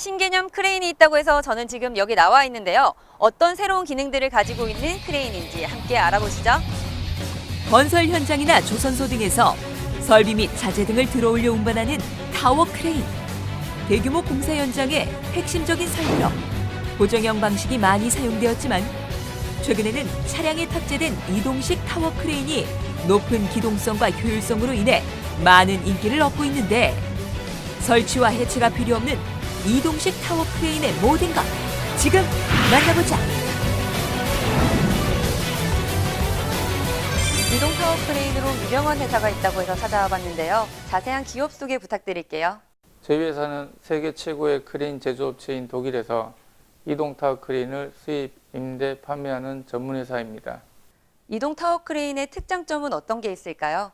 신개념 크레인이 있다고 해서 저는 지금 여기 나와 있는데요. 어떤 새로운 기능들을 가지고 있는 크레인인지 함께 알아보시죠. 건설 현장이나 조선소 등에서 설비 및 자재 등을 들어올려 운반하는 타워 크레인. 대규모 공사 현장의 핵심적인 설비로 고정형 방식이 많이 사용되었지만 최근에는 차량에 탑재된 이동식 타워 크레인이 높은 기동성과 효율성으로 인해 많은 인기를 얻고 있는데 설치와 해체가 필요 없는 이동식 타워 크레인의 모든 것 지금 만나보자. 이동 타워 크레인으로 유명한 회사가 있다고 해서 찾아와 봤는데요. 자세한 기업 소개 부탁드릴게요. 저희 회사는 세계 최고의 크레인 제조업체인 독일에서 이동 타워 크레인을 수입, 임대, 판매하는 전문 회사입니다. 이동 타워 크레인의 특장점은 어떤 게 있을까요?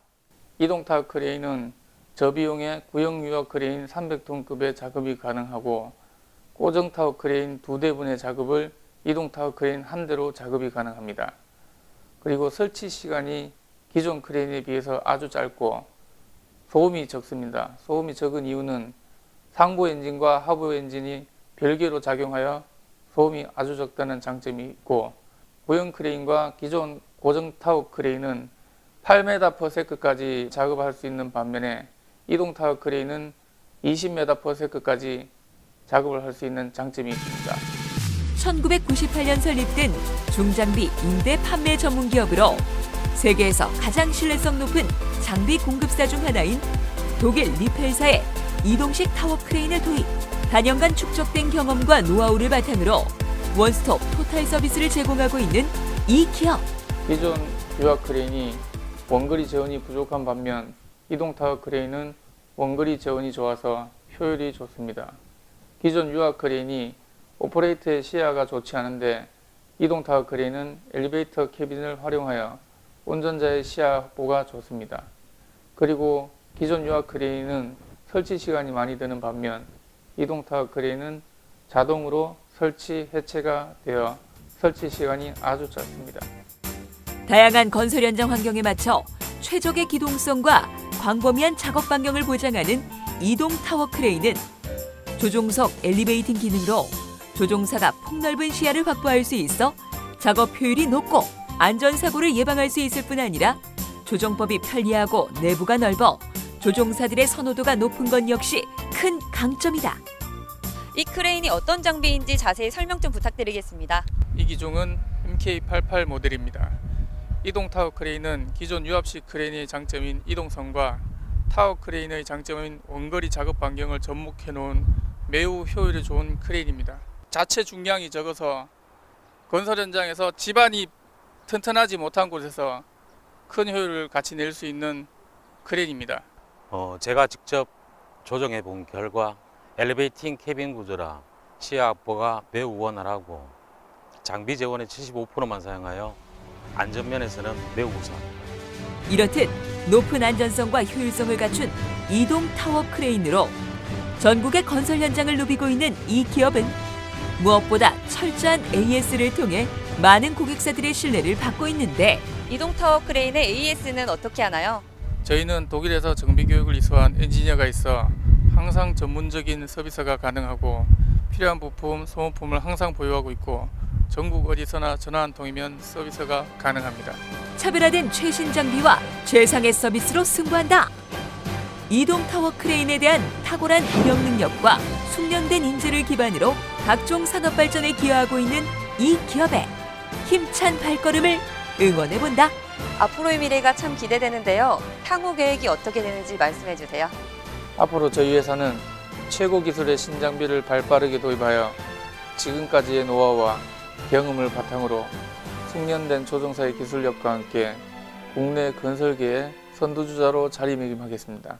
이동 타워 크레인은 저비용의 구형 유압 크레인 300톤급의 작업이 가능하고 고정 타워 크레인 두 대분의 작업을 이동 타워 크레인 한 대로 작업이 가능합니다. 그리고 설치 시간이 기존 크레인에 비해서 아주 짧고 소음이 적습니다. 소음이 적은 이유는 상부 엔진과 하부 엔진이 별개로 작용하여 소음이 아주 적다는 장점이 있고 구형 크레인과 기존 고정 타워 크레인은 8m/s까지 작업할 수 있는 반면에 이동 타워 크레인은 20m/s까지 작업을 할 수 있는 장점이 있습니다. 1998년 설립된 중장비 임대 판매 전문 기업으로 세계에서 가장 신뢰성 높은 장비 공급사 중 하나인 독일 리펠사의 이동식 타워 크레인을 도입. 단연간 축적된 경험과 노하우를 바탕으로 원스톱 토탈 서비스를 제공하고 있는 이 기업. 기존 유압 크레인이 원거리 재원이 부족한 반면 이동 타워 크레인은 원거리 재원이 좋아서 효율이 좋습니다. 기존 유압 크레인이 오퍼레이터의 시야가 좋지 않은데 이동 타워 크레인은 엘리베이터 캐빈을 활용하여 운전자의 시야 확보가 좋습니다. 그리고 기존 유압 크레인은 설치 시간이 많이 드는 반면 이동 타워 크레인은 자동으로 설치 해체가 되어 설치 시간이 아주 짧습니다. 다양한 건설 현장 환경에 맞춰 최적의 기동성과 광범위한 작업 반경을 보장하는 이동 타워 크레인은 조종석 엘리베이팅 기능으로 조종사가 폭넓은 시야를 확보할 수 있어 작업 효율이 높고 안전 사고를 예방할 수 있을 뿐 아니라 조종법이 편리하고 내부가 넓어 조종사들의 선호도가 높은 건 역시 큰 강점이다. 이 크레인이 어떤 장비인지 자세히 설명 좀 부탁드리겠습니다. 이 기종은 MK88 모델입니다. 이동 타워 크레인은 기존 유압식 크레인의 장점인 이동성과 타워 크레인의 장점인 원거리 작업 반경을 접목해 놓은 매우 효율이 좋은 크레인입니다. 자체 중량이 적어서 건설 현장에서 집안이 튼튼하지 못한 곳에서 큰 효율을 같이 낼 수 있는 크레인입니다. 어, 제가 직접 조정해 본 결과 엘리베이팅 캐빈 구조라 시야 확보가 매우 원활하고 장비 재원의 75%만 사용하여 안전면에서는 매우 우수. 이렇듯 높은 안전성과 효율성을 갖춘 이동 타워 크레인으로 전국의 건설 현장을 누비고 있는 이 기업은 무엇보다 철저한 AS를 통해 많은 고객사들의 신뢰를 받고 있는데 이동 타워 크레인의 AS는 어떻게 하나요? 저희는 독일에서 정비 교육을 이수한 엔지니어가 있어 항상 전문적인 서비스가 가능하고 필요한 부품, 소모품을 항상 보유하고 있고 전국 어디서나 전화 한 통이면 서비스가 가능합니다. 차별화된 최신 장비와 최상의 서비스로 승부한다. 이동 타워 크레인에 대한 탁월한 운영 능력과 숙련된 인재를 기반으로 각종 산업 발전에 기여하고 있는 이 기업의 힘찬 발걸음을 응원해 본다. 앞으로의 미래가 참 기대되는데요. 향후 계획이 어떻게 되는지 말씀해 주세요. 앞으로 저희 회사는 최고 기술의 신장비를 발빠르게 도입하여 지금까지의 노하우와 경험을 바탕으로 숙련된 조종사의 기술력과 함께 국내 건설계의 선두주자로 자리매김하겠습니다.